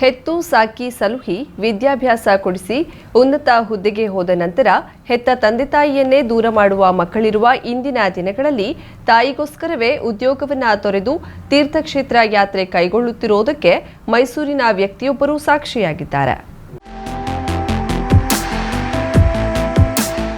ಹೆತ್ತು ಸಾಕಿ ಸಲುಹಿ ವಿದ್ಯಾಭ್ಯಾಸ ಕೊಡಿಸಿ ಉನ್ನತ ಹುದ್ದೆಗೆ ಹೋದ ನಂತರ ಹೆತ್ತ ತಂದೆ ತಾಯಿಯನ್ನೇ ದೂರ ಮಾಡುವ ಮಕ್ಕಳಿರುವ ಇಂದಿನ ದಿನಗಳಲ್ಲಿ ತಾಯಿಗೋಸ್ಕರವೇ ಉದ್ಯೋಗವನ್ನ ತೊರೆದು ತೀರ್ಥಕ್ಷೇತ್ರ ಯಾತ್ರೆ ಕೈಗೊಳ್ಳುತ್ತಿರುವುದಕ್ಕೆ ಮೈಸೂರಿನ ವ್ಯಕ್ತಿಯೊಬ್ಬರು ಸಾಕ್ಷಿಯಾಗಿದ್ದಾರೆ.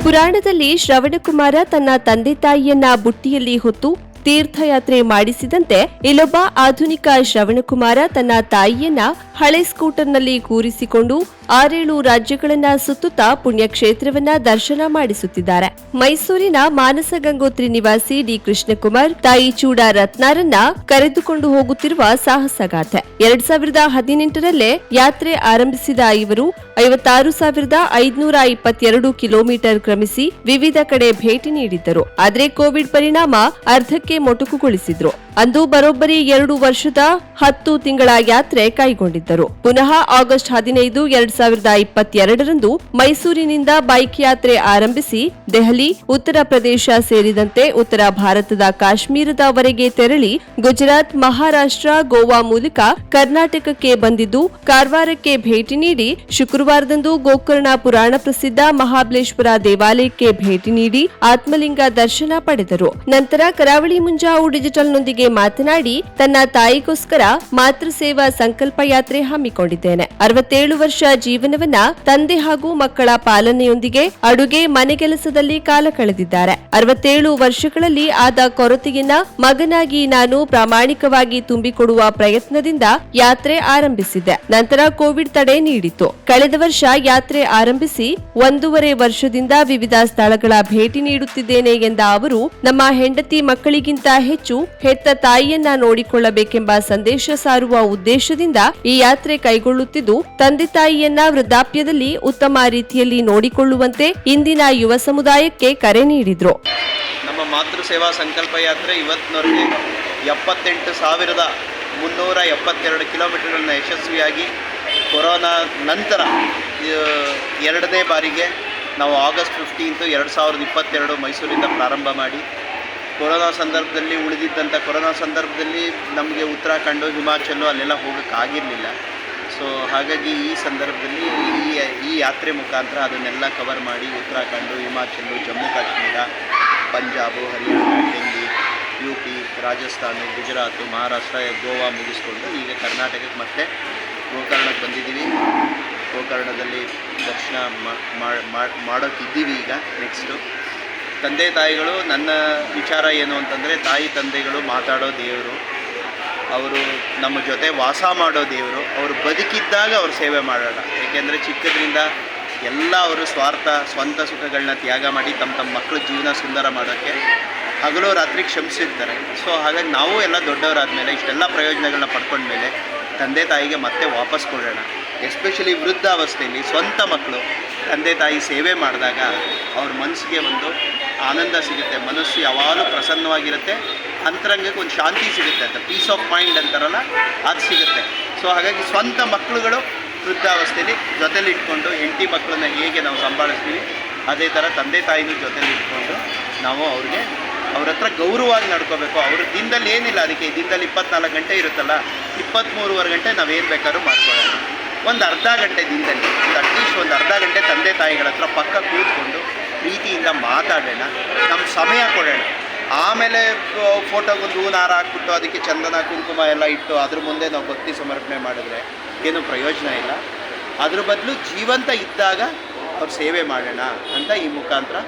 ಪುರಾಣದಲ್ಲಿ ಶ್ರವಣಕುಮಾರ ತನ್ನ ತಂದೆ ತಾಯಿಯನ್ನ ಬುಟ್ಟಿಯಲ್ಲಿ ಹೊತ್ತು ತೀರ್ಥಯಾತ್ರೆ ಮಾಡಿಸಿದಂತೆ ಇಲ್ಲೊಬ್ಬ ಆಧುನಿಕ ಶ್ರವಣಕುಮಾರ ತನ್ನ ತಾಯಿಯನ್ನ ಹಳೆ ಸ್ಕೂಟರ್ನಲ್ಲಿ ಕೂರಿಸಿಕೊಂಡು ಆರೇಳು ರಾಜ್ಯಗಳನ್ನ ಸುತ್ತುತ್ತಾ ಪುಣ್ಯಕ್ಷೇತ್ರವನ್ನ ದರ್ಶನ ಮಾಡಿಸುತ್ತಿದ್ದಾರೆ. ಮೈಸೂರಿನ ಮಾನಸ ಗಂಗೋತ್ರಿ ನಿವಾಸಿ ಡಿ ಕೃಷ್ಣಕುಮಾರ್, ತಾಯಿ ಚೂಡ ರತ್ನಾರನ್ನ ಕರೆದುಕೊಂಡು ಹೋಗುತ್ತಿರುವ ಸಾಹಸಗಾಥೆ ಎರಡ್ ಸಾವಿರದ ಹದಿನೆಂಟರಲ್ಲೇ ಯಾತ್ರೆ ಆರಂಭಿಸಿದ ಇವರು ಐವತ್ತಾರು ಸಾವಿರದ ಐದುನೂರ ಇಪ್ಪತ್ತೆರಡು ಕಿಲೋಮೀಟರ್ ಕ್ರಮಿಸಿ ವಿವಿಧ ಕಡೆ ಭೇಟಿ ನೀಡಿದ್ದರು. ಆದರೆ ಕೋವಿಡ್ ಪರಿಣಾಮ ಅರ್ಧಕ್ಕೆ ಮೊಟಕುಗೊಳಿಸಿದ್ರು. ಅಂದು ಬರೋಬ್ಬರಿ ಎರಡು ವರ್ಷದ ಹತ್ತು ತಿಂಗಳ ಯಾತ್ರೆ ಕೈಗೊಂಡಿದ್ದರು. ಪುನಃ ಆಗಸ್ಟ್ ಹದಿನೈದು, ಎರಡ್ ಸಾವಿರದ ಇಪ್ಪತ್ತೆರಡರಂದು ಮೈಸೂರಿನಿಂದ ಬೈಕ್ ಯಾತ್ರೆ ಆರಂಭಿಸಿ ದೆಹಲಿ, ಉತ್ತರ ಪ್ರದೇಶ ಸೇರಿದಂತೆ ಉತ್ತರ ಭಾರತದ ಕಾಶ್ಮೀರದವರೆಗೆ ತೆರಳಿ ಗುಜರಾತ್, ಮಹಾರಾಷ್ಟ್ರ, ಗೋವಾ ಮೂಲಕ ಕರ್ನಾಟಕಕ್ಕೆ ಬಂದಿದ್ದು, ಕಾರವಾರಕ್ಕೆ ಭೇಟಿ ನೀಡಿ ಶುಕ್ರವಾರದಂದು ಗೋಕರ್ಣ ಪುರಾಣ ಪ್ರಸಿದ್ಧ ಮಹಾಬಲೇಶ್ವರ ದೇವಾಲಯಕ್ಕೆ ಭೇಟಿ ನೀಡಿ ಆತ್ಮಲಿಂಗ ದರ್ಶನ ಪಡೆದರು. ನಂತರ ಕರಾವಳಿ ಮುಂಜಾವು ಡಿಜಿಟಲ್ನೊಂದಿಗೆ ಮಾತನಾಡಿ, ತನ್ನ ತಾಯಿಗೋಸ್ಕರ ಮಾತೃ ಸೇವಾ ಸಂಕಲ್ಪ ಯಾತ್ರೆ ಹಮ್ಮಿಕೊಂಡಿದ್ದೇನೆ. ಅರವತ್ತೇಳು ವರ್ಷ ಜೀವನವನ್ನ ತಂದೆ ಹಾಗೂ ಮಕ್ಕಳ ಪಾಲನೆಯೊಂದಿಗೆ ಅಡುಗೆ ಮನೆ ಕೆಲಸದಲ್ಲಿ ಕಾಲ ಕಳೆದಿದ್ದಾರೆ. ಅರವತ್ತೇಳು ವರ್ಷಗಳಲ್ಲಿ ಆದ ಕೊರತೆಯನ್ನ ಮಗನಾಗಿ ನಾನು ಪ್ರಾಮಾಣಿಕವಾಗಿ ತುಂಬಿಕೊಡುವ ಪ್ರಯತ್ನದಿಂದ ಯಾತ್ರೆ ಆರಂಭಿಸಿದೆ. ನಂತರ ಕೋವಿಡ್ ತಡೆ ನೀಡಿತು ಕಳೆದ ವರ್ಷ ಯಾತ್ರೆ ಆರಂಭಿಸಿ ಒಂದೂವರೆ ವರ್ಷದಿಂದ ವಿವಿಧ ಸ್ಥಳಗಳ ಭೇಟಿ ನೀಡುತ್ತಿದ್ದೇನೆ ಎಂದ ಅವರು, ನಮ್ಮ ಹೆಂಡತಿ ಮಕ್ಕಳಿಗಿಂತ ಹೆಚ್ಚು ಹೆತ್ತ ತಾಯಿಯನ್ನ ನೋಡಿಕೊಳ್ಳಬೇಕೆಂಬ ಸಂದೇಶ ಸಾರುವ ಉದ್ದೇಶದಿಂದ ಈ ಯಾತ್ರೆ ಕೈಗೊಳ್ಳುತ್ತಿದ್ದು, ತಂದೆ ತಾಯಿಯನ್ನ ವೃದ್ಧಾಪ್ಯದಲ್ಲಿ ಉತ್ತಮ ರೀತಿಯಲ್ಲಿ ನೋಡಿಕೊಳ್ಳುವಂತೆ ಇಂದಿನ ಯುವ ಸಮುದಾಯಕ್ಕೆ ಕರೆ ನೀಡಿದ್ರು. ನಮ್ಮ ಮಾತೃ ಸೇವಾ ಸಂಕಲ್ಪ ಯಾತ್ರೆ ಇವತ್ತಿನವರೆಗೆ ಎಪ್ಪತ್ತೆಂಟು ಸಾವಿರದ ಮುನ್ನೂರ ಎಪ್ಪತ್ತೆರಡು ಕಿಲೋಮೀಟರ್ಗಳನ್ನ ಯಶಸ್ವಿಯಾಗಿ ಕೊರೋನಾ ನಂತರ ಎರಡನೇ ಬಾರಿಗೆ ನಾವು ಆಗಸ್ಟ್ ಫಿಫ್ಟೀನ್ತು ಎರಡು ಸಾವಿರದ ಇಪ್ಪತ್ತೆರಡು ಮೈಸೂರಿಂದ ಪ್ರಾರಂಭ ಮಾಡಿ ಕೊರೋನಾ ಸಂದರ್ಭದಲ್ಲಿ ಉಳಿದಿದ್ದಂಥ ಕೊರೋನಾ ಸಂದರ್ಭದಲ್ಲಿ ನಮಗೆ ಉತ್ತರಾಖಂಡು ಹಿಮಾಚಲು ಅಲ್ಲೆಲ್ಲ ಹೋಗೋಕ್ಕಾಗಿರಲಿಲ್ಲ ಸೊ ಹಾಗಾಗಿ ಈ ಸಂದರ್ಭದಲ್ಲಿ ಈ ಈ ಯಾತ್ರೆ ಮುಖಾಂತರ ಅದನ್ನೆಲ್ಲ ಕವರ್ ಮಾಡಿ ಉತ್ತರಾಖಂಡು ಹಿಮಾಚಲು, ಜಮ್ಮು ಕಾಶ್ಮೀರ, ಪಂಜಾಬು, ಹರಿಯಾಣ ಡೆಲ್ಲಿ ಯು ಪಿ ರಾಜಸ್ಥಾನ, ಗುಜರಾತ್, ಮಹಾರಾಷ್ಟ್ರ, ಗೋವಾ ಮುಗಿಸ್ಕೊಂಡು ಈಗ ಕರ್ನಾಟಕಕ್ಕೆ ಮತ್ತೆ ಗೋಕರ್ಣಕ್ಕೆ ಬಂದಿದ್ದೀವಿ. ಗೋಕರ್ಣದಲ್ಲಿ ದರ್ಶನ ಮಾಡೋಕ್ಕಿದ್ದೀವಿ ಈಗ ನೆಕ್ಸ್ಟು ತಂದೆ ತಾಯಿಗಳು ನನ್ನ ವಿಚಾರ ಏನು ಅಂತಂದರೆ, ತಾಯಿ ತಂದೆಗಳು ಮಾತಾಡೋ ದೇವರು, ಅವರು ನಮ್ಮ ಜೊತೆ ವಾಸ ಮಾಡೋ ದೇವರು, ಅವರು ಬದುಕಿದ್ದಾಗ ಅವ್ರು ಸೇವೆ ಮಾಡೋಣ ಏಕೆಂದರೆ ಚಿಕ್ಕದ್ರಿಂದ ಎಲ್ಲ ಅವರು ಸ್ವಾರ್ಥ, ಸ್ವಂತ ಸುಖಗಳನ್ನ ತ್ಯಾಗ ಮಾಡಿ ತಮ್ಮ ತಮ್ಮ ಮಕ್ಕಳ ಜೀವನ ಸುಂದರ ಮಾಡೋಕ್ಕೆ ಹಗಲು ರಾತ್ರಿ ಕ್ಷಮಿಸಿರ್ತಾರೆ. ಸೊ, ಹಾಗಾಗಿ ನಾವು ಎಲ್ಲ ದೊಡ್ಡವರಾದ ಮೇಲೆ ಇಷ್ಟೆಲ್ಲ ಪ್ರಯೋಜನಗಳನ್ನ ಪಡ್ಕೊಂಡ್ಮೇಲೆ ತಂದೆ ತಾಯಿಗೆ ಮತ್ತೆ ವಾಪಸ್ ಕೊಡೋಣ. ಎಸ್ಪೆಷಲಿ ವೃದ್ಧಾವಸ್ಥೆಯಲ್ಲಿ ಸ್ವಂತ ಮಕ್ಕಳು, ತಂದೆ ತಾಯಿ ಸೇವೆ ಮಾಡಿದಾಗ ಅವ್ರ ಮನಸ್ಸಿಗೆ ಒಂದು ಆನಂದ ಸಿಗುತ್ತೆ, ಮನಸ್ಸು ಯಾವಾಗಲೂ ಪ್ರಸನ್ನವಾಗಿರುತ್ತೆ, ಅಂತರಂಗಕ್ಕೆ ಒಂದು ಶಾಂತಿ ಸಿಗುತ್ತೆ ಅಂತ ಪೀಸ್ ಆಫ್ ಮೈಂಡ್ ಅಂತಾರಲ್ಲ, ಅದು ಸಿಗುತ್ತೆ. ಸೊ ಹಾಗಾಗಿ ಸ್ವಂತ ಮಕ್ಕಳುಗಳು ವೃದ್ಧಾವಸ್ಥೆಯಲ್ಲಿ ಜೊತೆಲಿ ಇಟ್ಕೊಂಡು, ಹೆಂಡತಿ ಮಕ್ಕಳನ್ನ ಹೇಗೆ ನಾವು ಸಂಭಾಳಿಸ್ತೀವಿ, ಅದೇ ಥರ ತಂದೆ ತಾಯಿನೂ ಜೊತೆಲಿ ಇಟ್ಕೊಂಡು ನಾವು ಅವ್ರಿಗೆ ಅವ್ರ ಹತ್ರ ಗೌರವವಾಗಿ ನಡ್ಕೋಬೇಕು. ಅವ್ರ ದಿನದಲ್ಲಿ ಏನಿಲ್ಲ, ಅದಕ್ಕೆ ದಿನದಲ್ಲಿ ಇಪ್ಪತ್ನಾಲ್ಕು ಗಂಟೆ ಇರುತ್ತಲ್ಲ ಇಪ್ಪತ್ತ್ಮೂರುವರೆ ಗಂಟೆ ನಾವೇನು ಬೇಕಾದ್ರೂ ಮಾಡ್ಕೊಳ್ಳೋಣ ಒಂದು ಅರ್ಧ ಗಂಟೆ ದಿನದಲ್ಲಿ, ಒಂದು ಅಟ್ಲೀಸ್ಟ್ ಒಂದು ಅರ್ಧ ಗಂಟೆ ತಂದೆ ತಾಯಿಗಳ ಹತ್ರ ಪಕ್ಕ ಕೂತ್ಕೊಂಡು ಪ್ರೀತಿಯಿಂದ ಮಾತಾಡೋಣ ನಮ್ಮ ಸಮಯ ಕೊಡೋಣ. ಆಮೇಲೆ ಫೋಟೋಗೊಂದು ಹಾರ ಹಾಕ್ಬಿಟ್ಟು ಅದಕ್ಕೆ ಚಂದನ, ಕುಂಕುಮ ಎಲ್ಲ ಇಟ್ಟು ಅದ್ರ ಮುಂದೆ ನಾವು ಭಕ್ತಿ ಸಮರ್ಪಣೆ ಮಾಡಿದ್ರೆ ಏನೂ ಪ್ರಯೋಜನ ಇಲ್ಲ. ಅದ್ರ ಬದಲು ಜೀವಂತ ಇದ್ದಾಗ ಅವ್ರು ಸೇವೆ ಮಾಡೋಣ ಅಂತ ಈ ಮುಖಾಂತರ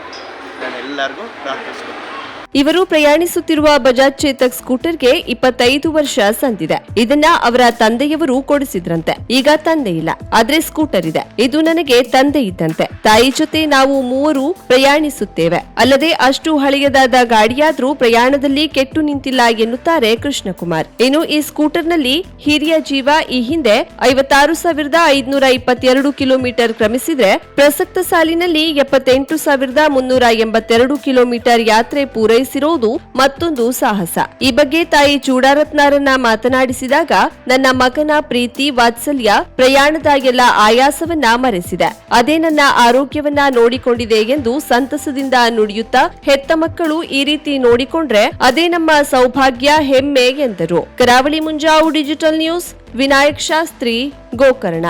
ನಾನು ಎಲ್ಲರಿಗೂ ಪ್ರಾರ್ಥಿಸ್ತೀನಿ ಇವರು ಪ್ರಯಾಣಿಸುತ್ತಿರುವ ಬಜಾಜ್ ಚೇತಕ್ ಸ್ಕೂಟರ್ಗೆ ಇಪ್ಪತ್ತೈದು ವರ್ಷ ಸಂದಿದೆ. ಇದನ್ನ ಅವರ ತಂದೆಯವರು ಕೊಡಿಸಿದ್ರಂತೆ. ಈಗ ತಂದೆ ಇಲ್ಲ. ಆದ್ರೆ ಸ್ಕೂಟರ್ ಇದೆ. ಇದು ನನಗೆ ತಂದೆ ಇದ್ದಂತೆ. ತಾಯಿ ಜೊತೆ ನಾವು ಮೂವರು ಪ್ರಯಾಣಿಸುತ್ತೇವೆ. ಅಲ್ಲದೆ ಅಷ್ಟು ಹಳೆಯದಾದ ಗಾಡಿಯಾದ್ರೂ ಪ್ರಯಾಣದಲ್ಲಿ ಕೆಟ್ಟು ನಿಂತಿಲ್ಲ ಎನ್ನುತ್ತಾರೆ ಕೃಷ್ಣಕುಮಾರ್. ಇನ್ನು ಈ ಸ್ಕೂಟರ್ನಲ್ಲಿ ಹಿರಿಯ ಜೀವ ಈ ಹಿಂದೆ ಐವತ್ತಾರು ಸಾವಿರದ ಐದುನೂರ ಇಪ್ಪತ್ತೆರಡು ಕಿಲೋಮೀಟರ್ ಕ್ರಮಿಸಿದ್ರೆ ಪ್ರಸಕ್ತ ಸಾಲಿನಲ್ಲಿ ಎಪ್ಪತ್ತೆಂಟು ಸಾವಿರದ ಮುನ್ನೂರ ಎಂಬತ್ತೆರಡು ಕಿಲೋಮೀಟರ್ ಯಾತ್ರೆ ಪೂರೈಸಿ ಪೂರೈಸಿರೋದು ಮತ್ತೊಂದು ಸಾಹಸ. ಈ ಬಗ್ಗೆ ತಾಯಿ ಚೂಡಾರತ್ನಾರನ್ನ ಮಾತನಾಡಿಸಿದಾಗ ನನ್ನ ಮಗನ ಪ್ರೀತಿ ವಾತ್ಸಲ್ಯ ಪ್ರಯಾಣದ ಎಲ್ಲ ಆಯಾಸವನ್ನ ಮರೆಸಿದೆ. ಅದೇ ನನ್ನ ಆರೋಗ್ಯವನ್ನ ನೋಡಿಕೊಂಡಿದೆ ಎಂದು ಸಂತಸದಿಂದ ನುಡಿಯುತ್ತಾ ಹೆತ್ತ ಮಕ್ಕಳು ಈ ರೀತಿ ನೋಡಿಕೊಂಡ್ರೆ ಅದೇ ನಮ್ಮ ಸೌಭಾಗ್ಯ, ಹೆಮ್ಮೆ ಎಂದರು. Karavali Munjavu digital news, Vinayak Shastri, Gokarna.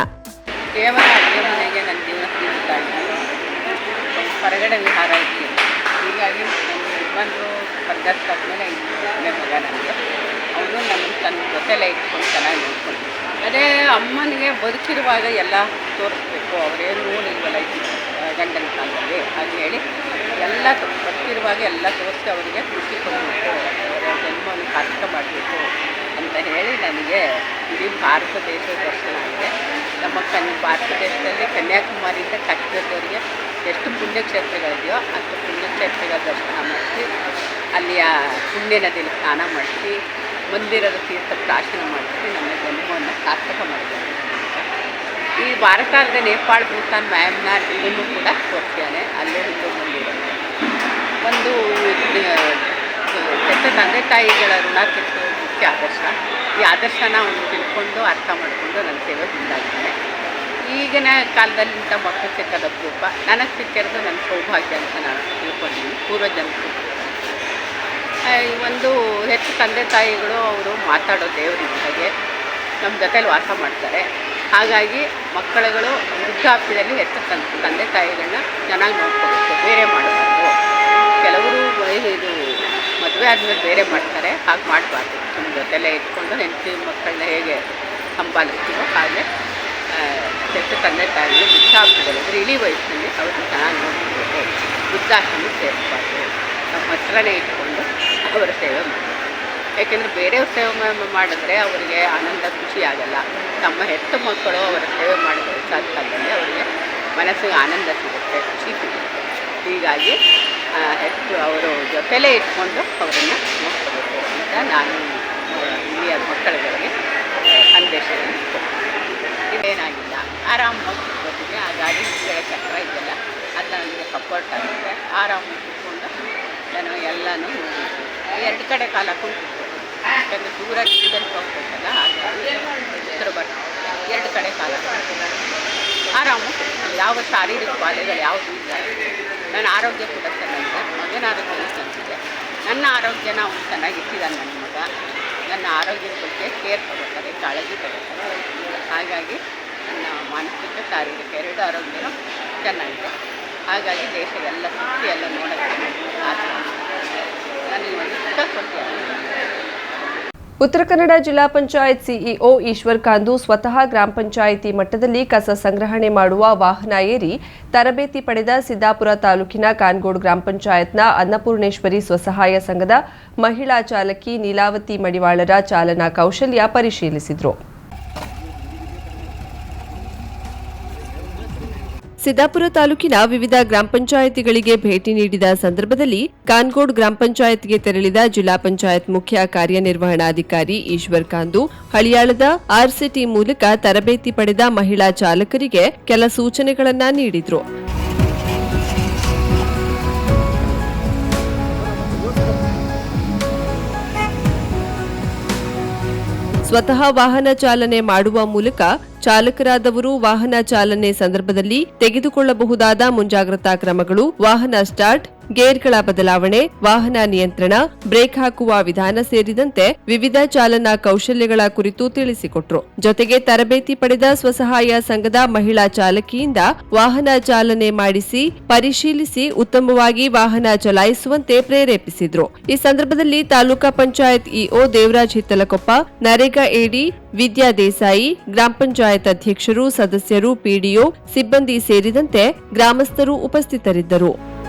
ಹೊರಗಡೆ ವಿಹಾರ ಇತ್ತು ಹೀಗಾಗಿ ನನ್ನ ಯಜಮಾನರು ವರ್ಗಾಸ್ತಾದ್ಮೇಲೆ ಇನ್ನೊಬ್ಬನೇ ಮಗ ನನಗೆ. ಅವನು ನನ್ನ ತನ್ನ ಜೊತೆಲೇ ಇಟ್ಕೊಂಡು ಚೆನ್ನಾಗಿ ನೋಡ್ಕೊಂಡು. ಅದೇ ಅಮ್ಮನಿಗೆ ಬದುಕಿರುವಾಗ ಎಲ್ಲ ತೋರಿಸ್ಬೇಕು. ಅವರೇನು ನೋಡಿಲ್ವಲ್ಲ ಗಂಡನ ಕಾಲದಲ್ಲಿ ಹಾಗೆ ಹೇಳಿ ಎಲ್ಲ ಬದುಕಿರುವಾಗ ಎಲ್ಲ ತೋರಿಸಿ ಅವರಿಗೆ ಖುಷಿ ಕೊಡಬೇಕು. ಅವರ ಜನ್ಮವನ್ನು ಸಾರ್ಥಕ ಮಾಡಬೇಕು ಅಂತ ಹೇಳಿ ನನಗೆ ಇಡೀ ಭಾರತ ದೇಶ ದರ್ಶನ ಆಗಿದೆ. ನಮ್ಮ ಕನ್, ಭಾರತ ದೇಶದಲ್ಲಿ ಕನ್ಯಾಕುಮಾರಿಯಿಂದ ಕಟ್ಟಿದವರಿಗೆ ಎಷ್ಟು ಪುಣ್ಯಕ್ಷೇತ್ರಗಳಿದೆಯೋ ಅಷ್ಟು ಪುಣ್ಯಕ್ಷೇತ್ರಗಳ ದರ್ಶನ ಮಾಡಿಸಿ. ಅಲ್ಲಿಯ ಪುಣ್ಯ ನದಿಯಲ್ಲಿ ಸ್ನಾನ ಮಾಡಿಸಿ, ಮಂದಿರದ ತೀರ್ಥ ಪ್ರಾಶನ ಮಾಡಿಸಿ, ನಮ್ಮ ಜನ್ಮವನ್ನು ಸಾರ್ಥಕ ಮಾಡಿದ್ದಾರೆ. ಈ ಭಾರತದ ನೇಪಾಳ, ಭೂತಾನ್ ಮ್ಯಾಮ್ನಾರ್ ಇದನ್ನು ಕೂಡ ತೋರಿಸ್ಯಾನೆ. ಅಲ್ಲೇ ಹಿಂದೂ ಮಂದಿರ. ಒಂದು ಕೆಟ್ಟ ತಂದೆ ತಾಯಿಗಳ ಋಣ ಕೆಟ್ಟು ಮುಖ್ಯ ಆದರ್ಶ. ಈ ಆದರ್ಶನ ಅವನು ತಿಳ್ಕೊಂಡು ಅರ್ಥ ಮಾಡಿಕೊಂಡು ನನ್ನ ಸೇವೆ ಮುಂದಾಗ್ತಾನೆ. ಈಗಿನ ಕಾಲದಲ್ಲಿ ಇಂಥ ಮಕ್ಕಳು ಸಿಕ್ಕದ ಅಪರೂಪ ನನಗೆ ಸಿಕ್ಕಿರೋದು ನನ್ನ ಸೌಭಾಗ್ಯ ಅಂತ ನಾನು ತಿಳ್ಕೊಂಡಿದ್ದೀನಿ. ಈ ಒಂದು ಹೆಚ್ಚು ತಂದೆ ತಾಯಿಗಳು ಅವರು ಮಾತಾಡೋ ದೇವರಿದ್ದಾಗೆ ನಮ್ಮ ಜೊತೇಲಿ ವಾಸ ಮಾಡ್ತಾರೆ. ಹಾಗಾಗಿ ಮಕ್ಕಳುಗಳು ವೃದ್ಧಾಪ್ಯದಲ್ಲಿ ಹೆಚ್ಚು ತಂದೆ ತಾಯಿಗಳನ್ನ ಚೆನ್ನಾಗಿ ನೋಡ್ಕೋಬೇಕು, ಬೇರೆ ಮಾಡಬಾರ್ದು. ಕೆಲವರು ಇದು ಮದುವೆ ಆದಮೇಲೆ ಬೇರೆ ಮಾಡ್ತಾರೆ, ಹಾಗೆ ಮಾಡಬಾರ್ದು. ನಮ್ಮ ಜೊತೆಲೇ ಇಟ್ಕೊಂಡು ಹೆಂಡತಿ ಮಕ್ಕಳನ್ನ ಹೇಗೆ ಸಂಪಾದಿಸ್ತೀವೋ ಹಾಗೆ ಹೆಚ್ಚು ತಂದೆ ತಾಯಿಗಳು ವೃದ್ಧಾಪ್ಯದಲ್ಲಿ, ಅಂದರೆ ಇಳಿ ವಯಸ್ಸಿನಲ್ಲಿ ಅವರು ಚೆನ್ನಾಗಿ ನೋಡ್ಕೋಬೇಕು. ವೃದ್ಧಾಶ್ರಮ ಸೇರಿಸಬಾರ್ದು ನಮ್ಮ ಹತ್ರನೇ ಇಟ್ಕೊಂಡು ಅವರ ಸೇವೆ ಮಾಡಿ ಯಾಕೆಂದರೆ ಬೇರೆಯವ್ರ ಸೇವೆ ಮಾಡಿದ್ರೆ ಅವರಿಗೆ ಆನಂದ, ಖುಷಿ ಆಗಲ್ಲ. ತಮ್ಮ ಹೆತ್ತ ಮಕ್ಕಳು ಅವರ ಸೇವೆ ಮಾಡಿದ ವಯಸ್ಸಾದ ಕಾಲದಲ್ಲಿ ಅವರಿಗೆ ಮನಸ್ಸಿಗೆ ಆನಂದ ಸಿಗುತ್ತೆ, ಖುಷಿ ಸಿಗುತ್ತೆ. ಹೀಗಾಗಿ ಹೆಚ್ಚು ಅವರು ಜೊತೆಲೇ ಇಟ್ಕೊಂಡು ಅವರನ್ನು ನೋಡ್ಕೋಬೇಕು ಅಂತ ನಾನು ಹಿರಿಯ ಮಕ್ಕಳುಗಳಿಗೆ ಸಂದೇಶವನ್ನು ಇದೇನಾಗಿಲ್ಲ. ಆರಾಮಾಗಿ ಕೂತ್ಕೊತೀನಿ ಆ ಗಾಡಿ ಚಕ್ರ ಇದೆಯಲ್ಲ ಅದನ್ನ ನನಗೆ ಸಪೋರ್ಟ್ ಆಗುತ್ತೆ. ಆರಾಮಾಗಿ ಕೂತ್ಕೊಂಡು ನಾನು ಎಲ್ಲನೂ ಎರಡು ಕಡೆ ಕಾಲ ಕುಂತಿತ್ತು ದೂರ ಡಿಸ್ಟೆನ್ಸ್ ಹೋಗ್ಬೇಕಲ್ಲ, ಹಾಗಾಗಿ ಉತ್ತರ ಎರಡು ಕಡೆ ಕಾಲ ಆರಾಮು. ಯಾವ ಶಾರೀರಿಕ ಬಾಧೆಗಳು ಯಾವುದೂ ಇಲ್ಲ. ನನ್ನ ಆರೋಗ್ಯ ಕೂಡ ಚೆನ್ನಾಗಿದೆ. ಮಗನ ಆರೋಗ್ಯ ನನ್ನ ಆರೋಗ್ಯನ ಅವನು ಚೆನ್ನಾಗಿಟ್ಟಿದ್ದಾನೆ ನನ್ನ ಮಗ. ನನ್ನ ಆರೋಗ್ಯದ ಬಗ್ಗೆ ಕೇರ್ ತಗೋತಾರೆ, ಕಾಳಜಿ ತಗೋತಾರೆ. ಹಾಗಾಗಿ ನನ್ನ ಮಾನಸಿಕ, ಶಾರೀರಿಕ ಎರಡು ಆರೋಗ್ಯನೂ ಚೆನ್ನಾಗಿದೆ. ಹಾಗಾಗಿ ದೇಶ ಎಲ್ಲ ಸುತ್ತಿ ಎಲ್ಲ ನೋಡೋಕ್ಕೆ ಆಸೆ ನನಗೆ ಒಂದು ಸುಖ ಕೊಟ್ಟಿದ್ದಾರೆ ಉತ್ತರ ಕನ್ನಡ ಜಿಲ್ಲಾ ಪಂಚಾಯತ್ ಸಿಇಒ ಈಶ್ವರ್ ಕಾಂದು ಸ್ವತಃ ಗ್ರಾಮ ಪಂಚಾಯಿತಿ ಮಟ್ಟದಲ್ಲಿ ಕಸ ಸಂಗ್ರಹಣೆ ಮಾಡುವ ವಾಹನ ಏರಿ ತರಬೇತಿ ಪಡೆದ ಸಿದ್ದಾಪುರ ತಾಲೂಕಿನ ಕಾನ್ಗೋಡ್ ಗ್ರಾಮ ಪಂಚಾಯತ್ನ ಅನ್ನಪೂರ್ಣೇಶ್ವರಿ ಸ್ವಸಹಾಯ ಸಂಘದ ಮಹಿಳಾ ಚಾಲಕಿ ನೀಲಾವತಿ ಮಡಿವಾಳರ ಚಾಲನಾ ಕೌಶಲ್ಯ ಪರಿಶೀಲಿಸಿದರು. ಸಿದ್ದಾಪುರ ತಾಲೂಕಿನ ವಿವಿಧ ಗ್ರಾಮ ಪಂಚಾಯಿತಿಗಳಿಗೆ ಭೇಟಿ ನೀಡಿದ ಸಂದರ್ಭದಲ್ಲಿ ಕಾನ್ಗೋಡ್ ಗ್ರಾಮ ಪಂಚಾಯತ್ಗೆ ತೆರಳಿದ ಜಿಲ್ಲಾ ಪಂಚಾಯತ್ ಮುಖ್ಯ ಕಾರ್ಯನಿರ್ವಹಣಾಧಿಕಾರಿ ಈಶ್ವರ್ ಕಾಂದು, ಹಳಿಯಾಳದ ಆರ್ಸಿಟಿ ಮೂಲಕ ತರಬೇತಿ ಪಡೆದ ಮಹಿಳಾ ಚಾಲಕರಿಗೆ ಕೆಲ ಸೂಚನೆಗಳನ್ನು ನೀಡಿದರು. ಸ್ವತಃ ವಾಹನ ಚಾಲನೆ ಮಾಡುವ ಮೂಲಕ ಚಾಲಕರಾದವರು ವಾಹನ ಚಾಲನೆ ಸಂದರ್ಭದಲ್ಲಿ ತೆಗೆದುಕೊಳ್ಳಬಹುದಾದ ಮುಂಜಾಗ್ರತಾ ಕ್ರಮಗಳು, ವಾಹನ ಸ್ಟಾರ್ಟ್, ಗೇರ್ಗಳ ಬದಲಾವಣೆ, ವಾಹನ ನಿಯಂತ್ರಣ, ಬ್ರೇಕ್ ಹಾಕುವ ವಿಧಾನ ಸೇರಿದಂತೆ ವಿವಿಧ ಚಾಲನಾ ಕೌಶಲ್ಯಗಳ ಕುರಿತು ತಿಳಿಸಿಕೊಟ್ರು. ಜೊತೆಗೆ ತರಬೇತಿ ಪಡೆದ ಸ್ವಸಹಾಯ ಸಂಘದ ಮಹಿಳಾ ಚಾಲಕಿಯಿಂದ ವಾಹನ ಚಾಲನೆ ಮಾಡಿಸಿ, ಪರಿಶೀಲಿಸಿ ಉತ್ತಮವಾಗಿ ವಾಹನ ಚಲಾಯಿಸುವಂತೆ ಪ್ರೇರೇಪಿಸಿದ್ರು. ಈ ಸಂದರ್ಭದಲ್ಲಿ ತಾಲೂಕಾ ಪಂಚಾಯತ್ ಇಒ ದೇವರಾಜ್ ಹಿತ್ತಲಕೊಪ್ಪ, ನರೇಗಾ ಎಡಿ, ವಿದ್ಯಾ ದೇಸಾಯಿ, ಗ್ರಾಮ ಪಂಚಾಯತ್ ಅಧ್ಯಕ್ಷರು ಸದಸ್ಯರು ಪಿಡಿಒ ಸಿಬ್ಬಂದಿ ಸೇರಿದಂತೆ ಗ್ರಾಮಸ್ಥರು ಉಪಸ್ಥಿತರಿದ್ದರು.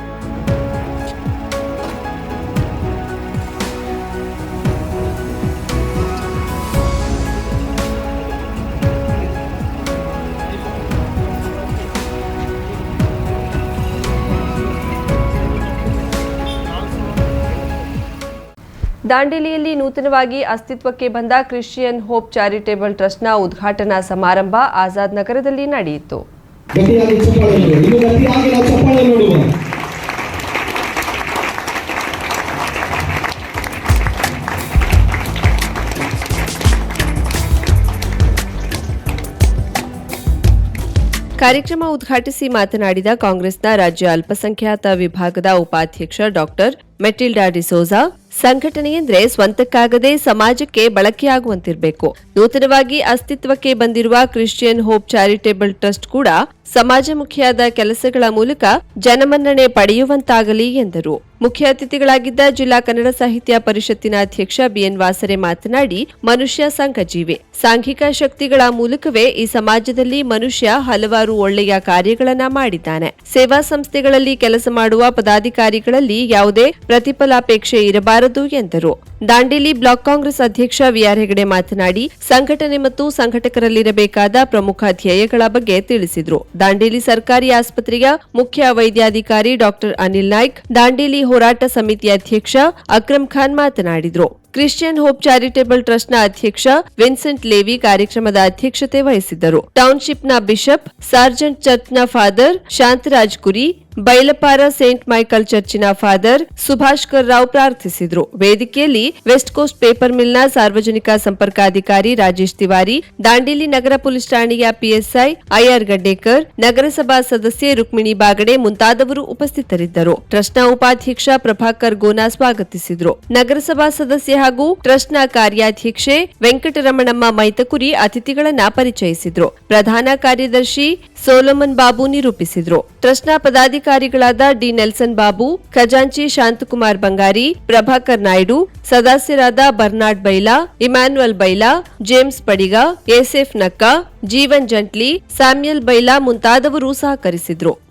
ದಾಂಡೇಲಿಯಲ್ಲಿ ನೂತನವಾಗಿ ಅಸ್ತಿತ್ವಕ್ಕೆ ಬಂದ ಕ್ರಿಶ್ಚಿಯನ್ ಹೋಪ್ ಚಾರಿಟೇಬಲ್ ಟ್ರಸ್ಟ್ನ ಉದ್ಘಾಟನಾ ಸಮಾರಂಭ ಆಜಾದ್ ನಗರದಲ್ಲಿ ನಡೆಯಿತು. ಕಾರ್ಯಕ್ರಮ ಉದ್ಘಾಟಿಸಿ ಮಾತನಾಡಿದ ಕಾಂಗ್ರೆಸ್ನ ರಾಜ್ಯ ಅಲ್ಪಸಂಖ್ಯಾತ ವಿಭಾಗದ ಉಪಾಧ್ಯಕ್ಷ ಡಾಕ್ಟರ್ ಮೆಟಿಲ್ಡಾ ಡಿಸೋಜಾ ಸಂಘಟನೆಯೆಂದ್ರೆ ಸ್ವಂತಕ್ಕಾಗದೆ ಸಮಾಜಕ್ಕೆ ಬಳಕೆಯಾಗುವಂತಿರಬೇಕು. ನೂತನವಾಗಿ ಅಸ್ತಿತ್ವಕ್ಕೆ ಬಂದಿರುವ ಕ್ರಿಶ್ಚಿಯನ್ ಹೋಪ್ ಚಾರಿಟೇಬಲ್ ಟ್ರಸ್ಟ್ ಕೂಡ ಸಮಾಜಮುಖಿಯಾದ ಕೆಲಸಗಳ ಮೂಲಕ ಜನಮನ್ನಣೆ ಪಡೆಯುವಂತಾಗಲಿ ಎಂದರು. ಮುಖ್ಯ ಅತಿಥಿಗಳಾಗಿದ್ದ ಜಿಲ್ಲಾ ಕನ್ನಡ ಸಾಹಿತ್ಯ ಪರಿಷತ್ತಿನ ಅಧ್ಯಕ್ಷ ಬಿಎನ್ ವಾಸರೆ ಮಾತನಾಡಿ, ಮನುಷ್ಯ ಸಂಘಜೀವಿ. ಸಾಂಘಿಕ ಶಕ್ತಿಗಳ ಮೂಲಕವೇ ಈ ಸಮಾಜದಲ್ಲಿ ಮನುಷ್ಯ ಹಲವಾರು ಒಳ್ಳೆಯ ಕಾರ್ಯಗಳನ್ನ ಮಾಡಿದ್ದಾನೆ. ಸೇವಾ ಸಂಸ್ಥೆಗಳಲ್ಲಿ ಕೆಲಸ ಮಾಡುವ ಪದಾಧಿಕಾರಿಗಳಲ್ಲಿ ಯಾವುದೇ ಪ್ರತಿಫಲಾಪೇಕ್ಷೆ ಇರಬಾರದು ಎಂದರು. ದಾಂಡೇಲಿ ಬ್ಲಾಕ್ ಕಾಂಗ್ರೆಸ್ ಅಧ್ಯಕ್ಷ ವಿಆರ್ ಹೆಗಡೆ ಮಾತನಾಡಿ, ಸಂಘಟನೆ ಮತ್ತು ಸಂಘಟಕರಲ್ಲಿರಬೇಕಾದ ಪ್ರಮುಖ ಧ್ಯೇಯಗಳ ಬಗ್ಗೆ ತಿಳಿಸಿದರು. ದಾಂಡೇಲಿ ಸರ್ಕಾರಿ ಆಸ್ಪತ್ರೆಯ ಮುಖ್ಯ ವೈದ್ಯಾಧಿಕಾರಿ ಡಾಕ್ಟರ್ ಅನಿಲ್ ನಾಯ್ಕ್, ದಾಂಡೇಲಿ ಹೋರಾಟ ಸಮಿತಿ ಅಧ್ಯಕ್ಷ ಅಕ್ರಮ್ ಖಾನ್ ಮಾತನಾಡಿದರು. ಕ್ರಿಶ್ಚಿಯನ್ ಹೋಪ್ ಚಾರಿಟೇಬಲ್ ಟ್ರಸ್ಟ್ನ ಅಧ್ಯಕ್ಷ ವಿನ್ಸೆಂಟ್ ಲೇವಿ ಕಾರ್ಯಕ್ರಮದ ಅಧ್ಯಕ್ಷತೆ ವಹಿಸಿದ್ದರು. ಟೌನ್ಶಿಪ್ನ bishop, sergeant ಚರ್ಚ್ನ father Shantaraj Kuri, Bailapara saint Michael ಚರ್ಚಿನ ಫಾದರ್ ಸುಭಾಷ್ಕರ್ ರಾವ್ ಪ್ರಾರ್ಥಿಸಿದ್ರು. ವೇದಿಕೆಯಲ್ಲಿ ವೆಸ್ಟ್ ಕೋಸ್ಟ್ ಪೇಪರ್ ಮಿಲ್ನ ಸಾರ್ವಜನಿಕ ಸಂಪರ್ಕಾಧಿಕಾರಿ ರಾಜೇಶ್ ತಿವಾರಿ, ದಾಂಡೇಲಿ ನಗರ ಪೊಲೀಸ್ ಠಾಣೆಯ ಪಿಎಸ್ಐ ಐಆರ್ ಗಡ್ಡೇಕರ್, ನಗರಸಭಾ ಸದಸ್ಯೆ ರುಕ್ಮಿಣಿ ಬಾಗಡೆ ಮುಂತಾದವರು ಉಪಸ್ಥಿತರಿದ್ದರು. ಟ್ರಸ್ಟ್ನ ಉಪಾಧ್ಯಕ್ಷ ಪ್ರಭಾಕರ್ ಗೋನಾ ಸ್ವಾಗತಿಸಿದ್ರು. ನಗರಸಭಾ ಸದಸ್ಯೆ ಹಾಗೂ ಟ್ರಸ್ಟ್ನ ಕಾರ್ಯಾಧ್ಯಕ್ಷೆ ವೆಂಕಟರಮಣಮ್ಮ ಮೈತಕುರಿ ಅತಿಥಿಗಳನ್ನ ಪರಿಚಯಿಸಿದ್ರು. ಪ್ರಧಾನ ಕಾರ್ಯದರ್ಶಿ ಸೋಲಮನ್ ಬಾಬು ನಿರೂಪಿಸಿದ್ರು. ಟ್ರಸ್ಟ್ನ ಪದಾಧಿಕಾರಿಗಳಾದ ಡಿ ನೆಲ್ಸನ್ ಬಾಬು, ಖಜಾಂಚಿ ಶಾಂತಕುಮಾರ್ ಬಂಗಾರಿ, ಪ್ರಭಾಕರ್ ನಾಯ್ಡು, ಸದಸ್ಯರಾದ Bernard Baila Emmanuel Baila, James Padiga, S F Nakka, Jeevan Jantli, Samuel Baila ಮುಂತಾದವರು ಸಹಕರಿಸಿದ್ರು.